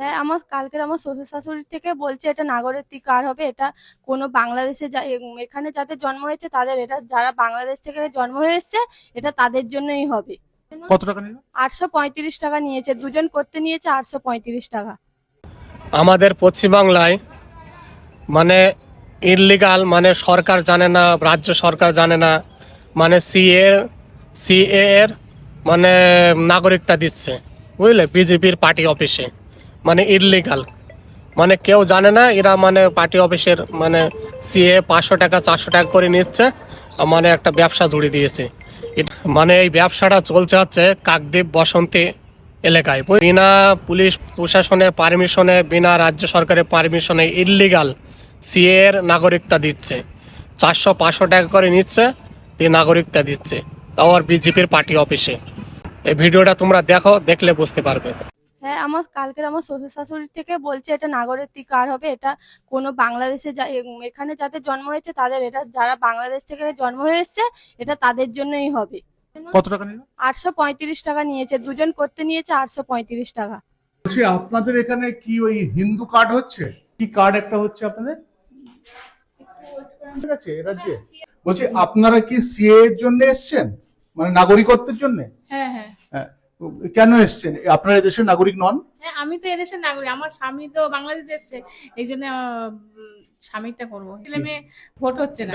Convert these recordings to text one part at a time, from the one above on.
হ্যাঁ আমার কালকের আমার শ্বশুর শাশুড়ি থেকে বলছে এটা নাগরিকত্ব কার্ড হবে এটা কোনো বাংলাদেশে এখানে যাদের জন্ম হয়েছে তাদের এটা যারা বাংলাদেশ থেকে জন্ম হয়েছে এটা তাদের জন্যই হবে। কত টাকা নিল? আটশো পঁয়ত্রিশ টাকা নিয়েছে দুজন করতে নিয়েছে আটশো পঁয়ত্রিশ টাকা। আমাদের পশ্চিমবাংলায় মানে ইললিগাল মানে সরকার জানে না রাজ্য সরকার জানে না মানে সিএ সিএ এর মানে নাগরিকতা দিচ্ছে বুঝলে? বিজেপির পার্টি অফিসে। মানে ইললিগাল মানে কেউ জানে না, এরা মানে পার্টি অফিসের মানে সিএ পাঁচশো টাকা, চারশো টাকা করে নিচ্ছে মানে একটা ব্যবসা জুড়ে দিয়েছে। মানে এই ব্যবসাটা চলছে হচ্ছে কাকদ্বীপ বসন্তী এলাকায়। বিনা পুলিশ প্রশাসনের পারমিশনে, বিনা রাজ্য সরকারের পারমিশনে ইললিগাল সিএ এর নাগরিকতা দিচ্ছে। চারশো, পাঁচশো টাকা করে নিচ্ছে, দিয়ে নাগরিকতা দিচ্ছে। তাও আর বিজেপির পার্টি অফিসে। এই ভিডিওটা তোমরা দেখো, দেখলে বুঝতে পারবে। হ্যাঁ আমার কালকের আমার শ্বশুর শাশুড়ি থেকে বলছে এটা নাগরিকত্ব কার্ড হবে? এটা কোনো বাংলাদেশে যা এখানে যাদের জন্ম হয়েছে তাদের এটা যারা বাংলাদেশ থেকে জন্ম হয়েছে এটা তাদের জন্যই হবে। কত টাকা নিল? আটশো পঁয়ত্রিশ টাকা নিয়েছে দুজন করতে নিয়েছে আটশো পঁয়ত্রিশ টাকা। বলছি আপনাদের এখানে কি ওই হিন্দু কার্ড হচ্ছে? কি কার্ড একটা হচ্ছে আপনাদের? ঠিক আছে রাজ্যে। বলছি আপনারা কি সিএ এর জন্য এসছেন? মানে নাগরিকত্বের জন্য? হ্যাঁ হ্যাঁ। হ্যাঁ। কেন এসছেন? আপনারা এদেশের নাগরিক নন? হ্যাঁ আমি তো এদেশের নাগরিক। আমার স্বামী তো বাংলাদেশ এসছে এই জন্য স্বামীরটা করব। ছেলে মেয়ে ভোট হচ্ছে না।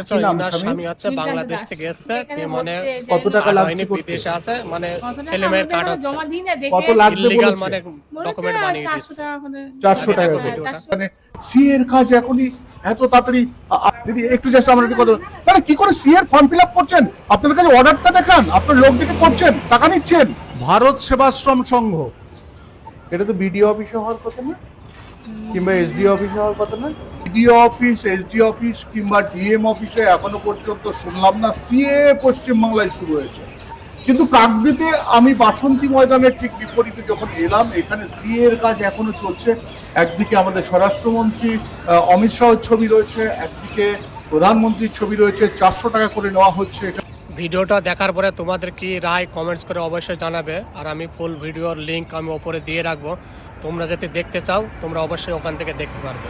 স্বামী? হচ্ছে বাংলাদেশ থেকে এসছে মানে কত টাকা লাগছে বিদেশে আছে মানে ছেলে মেয়ের কার্ড হচ্ছে জমা দিই না দেখে কত লাগবে মানে ডকুমেন্ট বানিয়ে চারশো দিচ্ছে টাকা করে চারশো টাকা টাকা করে। মানে সিএ এর কাজ এখনই এত তাড়াতাড়ি দিদি একটু জাস্ট আমার একটু কথা মানে কি করে সি এর ফর্ম ফিল আপ করছেন? আপনাদের কাছে অর্ডারটা দেখান। আপনার লোক দেখে করছেন টাকা নিচ্ছেন। ভারত সেবাশ্রম সংঘ। এটা তো বিডিও অফিস হওয়ার কথা না? কিংবা এসডি অফিস হওয়ার কথা না? বিডিও অফিস এসডি অফিস কিংবা ডিএম অফিসে এখনও পর্যন্ত শুনলাম না সিএ পশ্চিমবাংলায় শুরু হয়েছে। কিন্তু কাকদ্বীপে আমি বাসন্তী ময়দানের ঠিক বিপরীতে যখন এলাম, এখানে সিএ এর কাজ এখনও চলছে। একদিকে আমাদের স্বরাষ্ট্রমন্ত্রী অমিত শাহর ছবি রয়েছে, একদিকে প্রধানমন্ত্রীর ছবি রয়েছে, চারশো টাকা করে নেওয়া হচ্ছে ভিডিওটা দেখার পরে তোমাদের কি রায় কমেন্টস করে অবশ্যই জানাবে, আর আমি ফুল ভিডিওর লিঙ্ক আমি ওপরে দিয়ে রাখব। তোমরা যাতে দেখতে চাও, তোমরা অবশ্যই ওখান থেকে দেখতে পারবে।